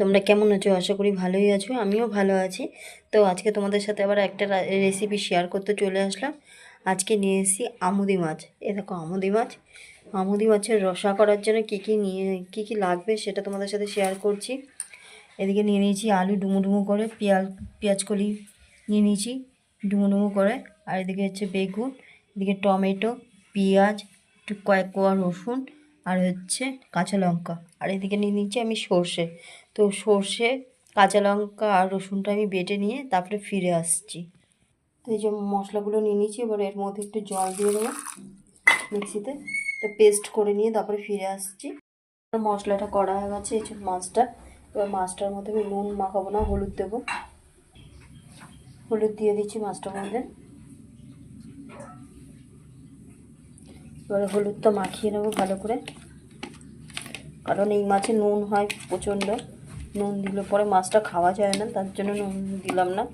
তোমরা কেমন আছো? আশা করি ভালোই আছো, আমিও ভালো আছি। তো আজকে তোমাদের সাথে আবার একটা রেসিপি শেয়ার করতে চলে আসলাম। আজকে নিয়ে এসেছি আমুদি মাছ। এ দেখো, আমুদি মাছ। আমুদি মাছের রসা করার জন্য কী কী নিয়ে, কী কী লাগবে সেটা তোমাদের সাথে শেয়ার করছি। এদিকে নিয়ে নিয়েছি আলু ডুমো ডুমো করে পেঁয়াজ পেঁয়াজ কলি নিয়ে নিয়েছি ডুমো ডুমো করে। আর এদিকে হচ্ছে বেগুন, এদিকে টমেটো, পেঁয়াজ, একটু কয়েক কোয়া রসুন, আর হচ্ছে কাঁচা লঙ্কা। আর এদিকে নিয়ে নিচ্ছি আমি সর্ষে। তো সর্ষে, কাঁচা লঙ্কা আর রসুনটা আমি বেটে নিয়ে তারপরে ফিরে আসছি। তো এই যে মশলাগুলো নিয়ে নিচ্ছি, এবার এর মধ্যে একটু জল দিয়ে দেবো মিক্সিতে। তো পেস্ট করে নিয়ে তারপরে ফিরে আসছি। মশলাটা করা হয়ে গেছে এই মাছটা। এবার মাছটার মধ্যে আমি নুন মাখাবো না, হলুদ দেবো। হলুদ দিয়ে দিচ্ছি মাছটার মধ্যে। এবারে হলুদটা মাখিয়ে নেব ভালো করে। কারণ এই মাছে নুন হয় প্রচণ্ড। নুন দিলে পরে মাছটা খাওয়া যায় না, তার জন্য নুন দিলাম না।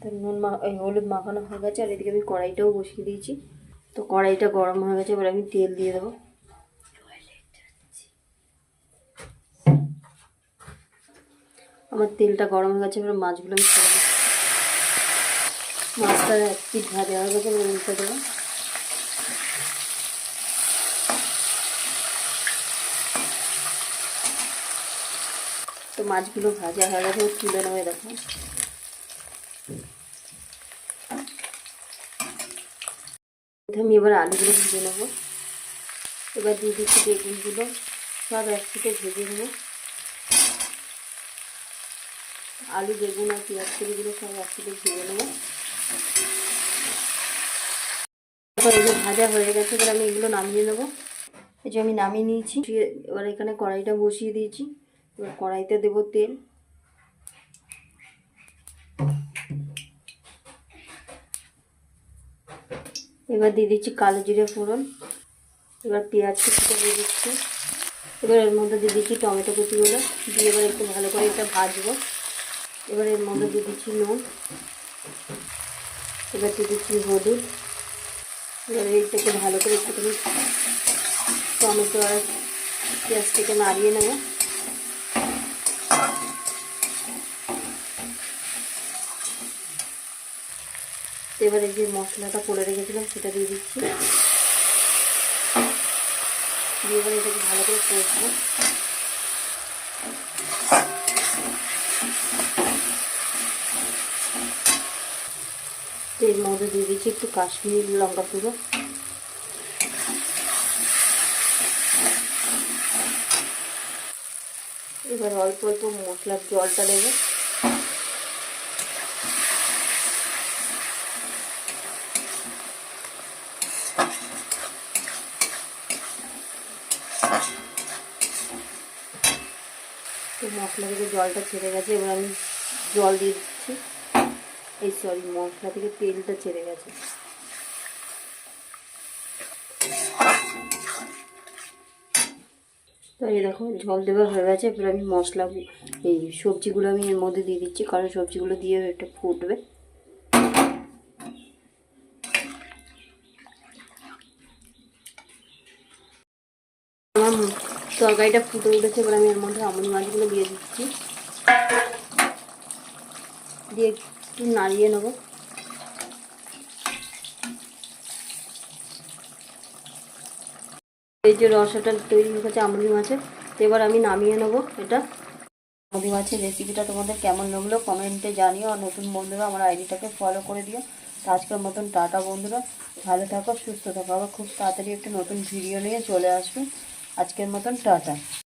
তো নুন মা এই হলুদ মাখানো হয়ে গেছে, আর এদিকে আমি কড়াইটাও বসিয়ে দিয়েছি। তো কড়াইটা গরম হয়ে গেছে, এবার আমি তেল দিয়ে দেবো। আমার তেলটা গরম হয়ে গেছে, এবার মাছগুলো আমি মাছটা এক পিঠ ভাজা হয়ে গেছে উল্টে দেবো। তো মাছগুলো ভাজা হয়ে গেছে, তুলে নেবে দেখো। আমি এবার আলুগুলো ভেজে নেব। এবার দিয়ে দিচ্ছি বেগুনগুলো, সব একসাথে ভেজে নেব। আলু, বেগুন আর পেঁয়াজ কলিগুলো সব একসাথে ভেজে নেব। এবার এগুলো ভাজা হয়ে গেছে, এবার আমি এগুলো নামিয়ে নেব। এই যে আমি নামিয়ে নিয়েছি, এবার এখানে কড়াইটা বসিয়ে দিয়েছি। এবার কড়াইতে দেবো তেল। এবার দিয়ে দিচ্ছি কালো জিরে ফোড়ন। এবার পেঁয়াজ কুচিটা দিয়ে দিচ্ছি। এবার এর মধ্যে দিয়ে দিচ্ছি টমেটো কুচিগুলো। দিয়ে এবার একটু ভালো করে এটা ভাজবো। এবার এর মধ্যে দিয়ে দিচ্ছি নুন। এবার দিয়ে দিচ্ছি হলুদ। এবার এইটাকে ভালো করে একটুখানি টমেটো আর পেঁয়াজটাকে নাড়িয়ে নেব। এবারে যে মশলাটা করে রেখেছিলাম সেটা দিয়ে দিচ্ছি। দিয়ে এবার এটাকে ভালো করে কষবো। এর মধ্যে দিয়ে দিচ্ছি একটু কাশ্মীর লঙ্কা পুরো এবার অল্প অল্প মশলার জলটা দেবো। তো মশলা থেকে জলটা ছেড়ে গেছে, এবার আমি জল দিয়ে দিচ্ছি। এই সরি, মশলা থেকে তেলটা ছেড়ে গেছে। তো এই দেখো, জল দেওয়া হয়ে গেছে, এবার আমি মশলা, এই সবজিগুলো আমি এর মধ্যে দিয়ে দিচ্ছি, কারণ সবজিগুলো দিয়ে একটু ফুটবে। আমার তরকারিটা ফুটে উঠেছে, এবার আমি এর মধ্যে আমন মাছগুলো দিয়ে দিচ্ছি। দিয়ে একটু নাড়িয়ে নেব। এই যে রসাটা তৈরি হয়েছে আমুদি মাছের, তো এবার আমি নামিয়ে নেব এটা। আমুদি মাছের রেসিপিটা তোমাদের কেমন লাগল কমেন্টে জানিও, আর নতুন বন্ধুরা আমার আইডিটাকে ফলো করে দিও। তো আজকের মতন টাটা বন্ধুরা, ভালো থাকো, সুস্থ থাকো। আবার খুব তাড়াতাড়ি একটা নতুন ভিডিও নিয়ে চলে আসবে। আজকের মতন টাটা।